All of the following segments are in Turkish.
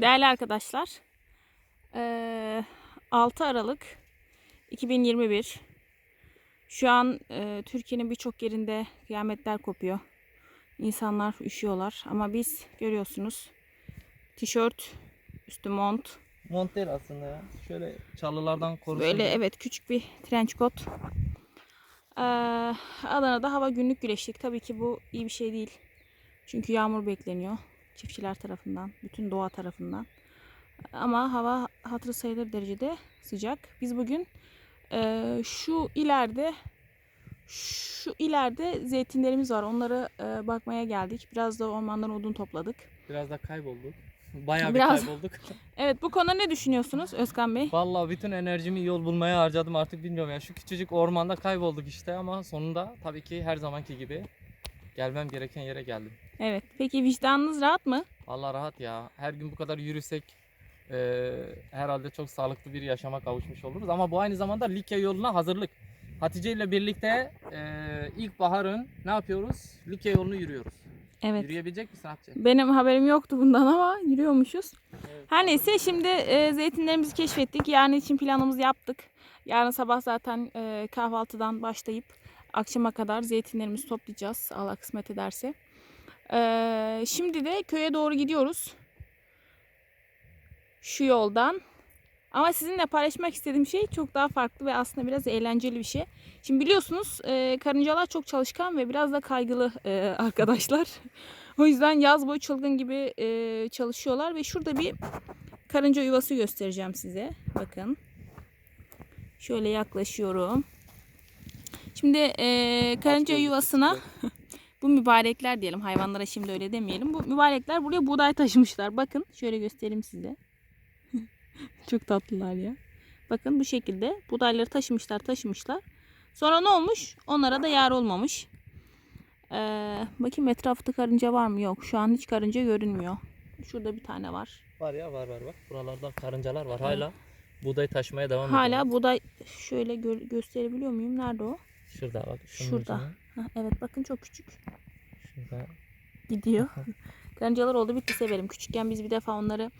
Değerli arkadaşlar, eee, 6 Aralık 2021. Şu an eee, Türkiye'nin birçok yerinde kıyametler kopuyor. İnsanlar üşüyorlar ama biz görüyorsunuz tişört, üstü mont, Mont değil aslında ya. Şöyle çalılardan korusun. böyle diye. evet küçük bir trench coat. Eee, Adana'da hava günlük güneşlik. Tabii ki bu iyi bir şey değil. Çünkü yağmur bekleniyor çiftçiler tarafından, bütün doğa tarafından. Ama hava hatırı sayılır derecede sıcak. Biz bugün eee, şu ileride şu ileride zeytinlerimiz var. Onları eee, bakmaya geldik. Biraz da ormandan odun topladık. Biraz da kaybolduk. Bayağı Biraz. bir kaybolduk. Evet bu konuda ne düşünüyorsunuz Özkan Bey? Vallahi bütün enerjimi yol bulmaya harcadım artık bilmiyorum ya. Şu küçücük ormanda kaybolduk işte ama sonunda tabii ki her zamanki gibi gelmem gereken yere geldim. Evet. Peki vicdanınız rahat mı? Vallahi rahat ya. Her gün bu kadar yürüsek eee, herhalde çok sağlıklı bir yaşama kavuşmuş oluruz. Ama bu aynı zamanda Likya yoluna hazırlık. Hatice ile birlikte eee ilkbaharın ne yapıyoruz? Likya yolunu yürüyoruz. Evet. Yürüyebilecek misin Hatice? Benim haberim yoktu bundan ama yürüyormuşuz. Evet. Her neyse şimdi e, zeytinlerimizi keşfettik. Yarın için planımızı yaptık. Yarın sabah zaten e, kahvaltıdan başlayıp akşama kadar zeytinlerimizi toplayacağız. Allah kısmet ederse. E, şimdi de köye doğru gidiyoruz. Şu yoldan. Ama sizinle paylaşmak istediğim şey çok daha farklı ve aslında biraz eğlenceli bir şey. Şimdi biliyorsunuz e, karıncalar çok çalışkan ve biraz da kaygılı e, arkadaşlar. O yüzden yaz boyu çılgın gibi e, çalışıyorlar ve şurada bir karınca yuvası göstereceğim size. Bakın. Şöyle yaklaşıyorum. Şimdi e, karınca yuvasına bu mübarekler diyelim. Hayvanlara şimdi öyle demeyelim. Bu mübarekler buraya buğday taşımışlar. Bakın şöyle göstereyim size. Çok tatlılar ya. Bakın bu şekilde buğdayları taşımışlar taşımışlar. Sonra ne olmuş? Onlara da yar olmamış. Ee, bakayım etrafta karınca var mı? Yok. Şu an hiç karınca görünmüyor. Şurada bir tane var. Var ya var var bak. Buralarda karıncalar var. Hala buğday taşımaya devam Hala ediyorlar. buğday şöyle gö- gösterebiliyor muyum? Nerede o? Şurada bak. Şurada. ucuna. Evet bakın çok küçük. Şurada. Gidiyor. Karıncalar oldu bitti severim. Küçükken biz bir defa onları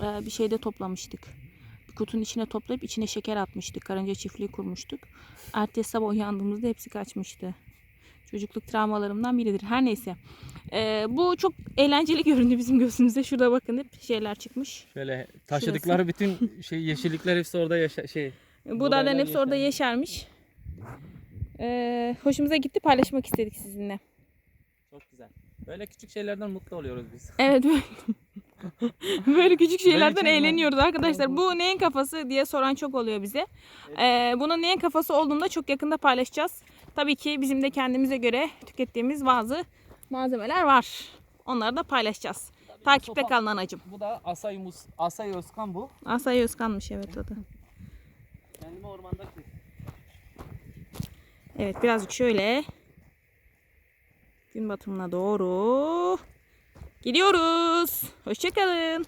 e, bir şeyde toplamıştık. Bir kutunun içine toplayıp içine şeker atmıştık. Karınca çiftliği kurmuştuk. Ertesi sabah uyandığımızda hepsi kaçmıştı. Çocukluk travmalarımdan biridir. Her neyse. E, bu çok eğlenceli göründü bizim gözümüze. Şurada bakın hep şeyler çıkmış. Şöyle taşıdıkları bütün şey yeşillikler hepsi orada yaşa şey. Buğdayların Buğdaylar hepsi orada yeşermiş. Hoşumuza gitti paylaşmak istedik sizinle. Çok güzel. Böyle küçük şeylerden mutlu oluyoruz biz. Evet böyle, küçük şeylerden eğleniyoruz arkadaşlar. bu- neyin kafası diye soran çok oluyor bize. Ee, bunun neyin kafası olduğunu da çok yakında paylaşacağız. Tabii ki bizim de kendimize göre tükettiğimiz bazı malzemeler var. Onları da paylaşacağız. Takipte sopa- kalın anacığım. Bu da Asay Mus Asay Özkan bu. Asay Özkan'mış evet o da. Kendime ormanda kes. Evet birazcık şöyle gün batımına doğru gidiyoruz. Hoşçakalın.